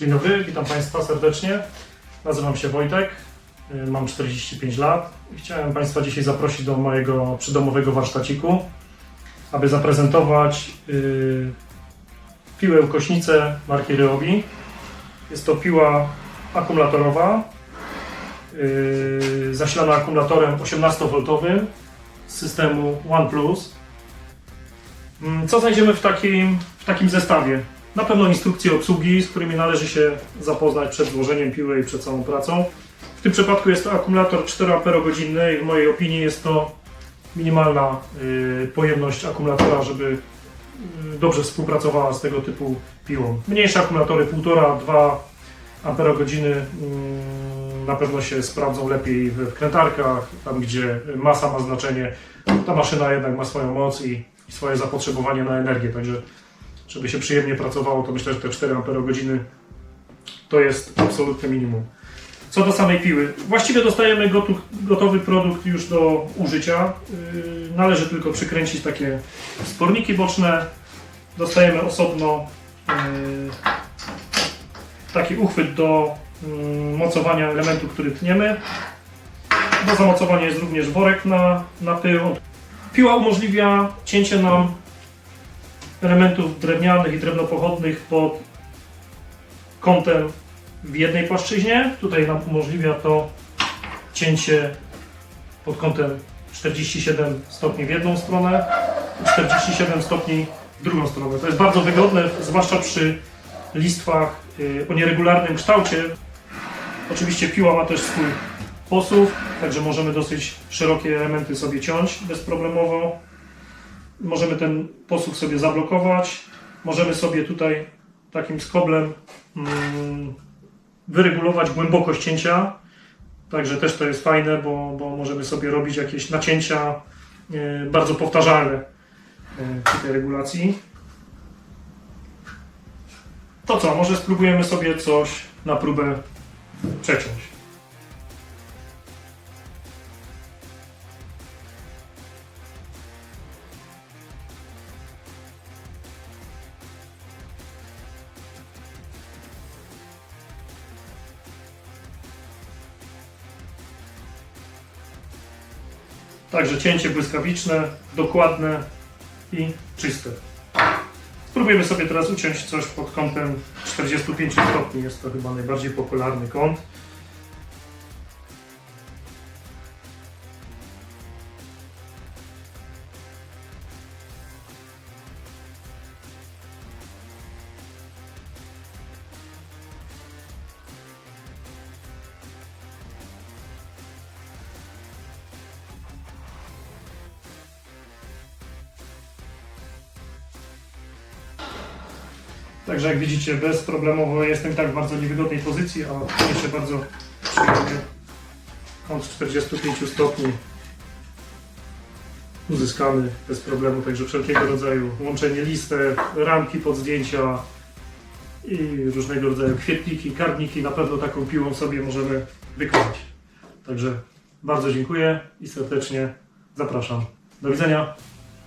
Dzień dobry, witam Państwa serdecznie. Nazywam się Wojtek, y, mam 45 lat i chciałem Państwa dzisiaj zaprosić do mojego przydomowego warsztaciku, aby zaprezentować y, piłę kośnicę marki Ryobi. Jest to piła akumulatorowa, y, zasilana akumulatorem 18V z systemu OnePlus. Mm, Co znajdziemy w takim, w takim zestawie? Na pewno instrukcje obsługi, z którymi należy się zapoznać przed włożeniem piły i przed całą pracą. W tym przypadku jest to akumulator 4 Ah i w mojej opinii jest to minimalna y, pojemność akumulatora, żeby y, dobrze współpracowała z tego typu piłą. Mniejsze akumulatory 1,5-2 Ah mm, na pewno się sprawdzą lepiej w wkrętarkach, tam gdzie masa ma znaczenie. Ta maszyna jednak ma swoją moc i swoje zapotrzebowanie na energię, także żeby się przyjemnie pracowało, to myślę, że te 4 Ah to jest absolutne minimum. Co do samej piły, właściwie dostajemy gotowy produkt już do użycia. Yy, należy tylko przykręcić takie sporniki boczne. Dostajemy osobno yy, taki uchwyt do yy, mocowania elementu, który tniemy. Do zamocowania jest również worek na, na pył. Piła umożliwia cięcie nam elementów drewnianych i drewnopochodnych pod kątem w jednej płaszczyźnie. Tutaj nam umożliwia to cięcie pod kątem 47 stopni w jedną stronę, 47 stopni w drugą stronę. To jest bardzo wygodne, zwłaszcza przy listwach y, o nieregularnym kształcie. Oczywiście piła ma też swój posuw, także możemy dosyć szerokie elementy sobie ciąć bezproblemowo. Możemy ten posłuch sobie zablokować. Możemy sobie tutaj takim skoblem mm, wyregulować głębokość cięcia. Także też to jest fajne, bo, bo możemy sobie robić jakieś nacięcia e, bardzo powtarzalne e, przy tej regulacji. To co, może spróbujemy sobie coś na próbę przeciąć. Także cięcie błyskawiczne, dokładne i czyste. Spróbujemy sobie teraz uciąć coś pod kątem 45 stopni. Jest to chyba najbardziej popularny kąt. Także jak widzicie, bezproblemowo jestem tak w bardzo niewygodnej pozycji, a jeszcze bardzo przyjemnie kąt 45 stopni uzyskany bez problemu, także wszelkiego rodzaju łączenie listek, ramki pod zdjęcia i różnego rodzaju kwietniki, karniki, na pewno taką piłą sobie możemy wykonać. Także bardzo dziękuję i serdecznie zapraszam. Do widzenia.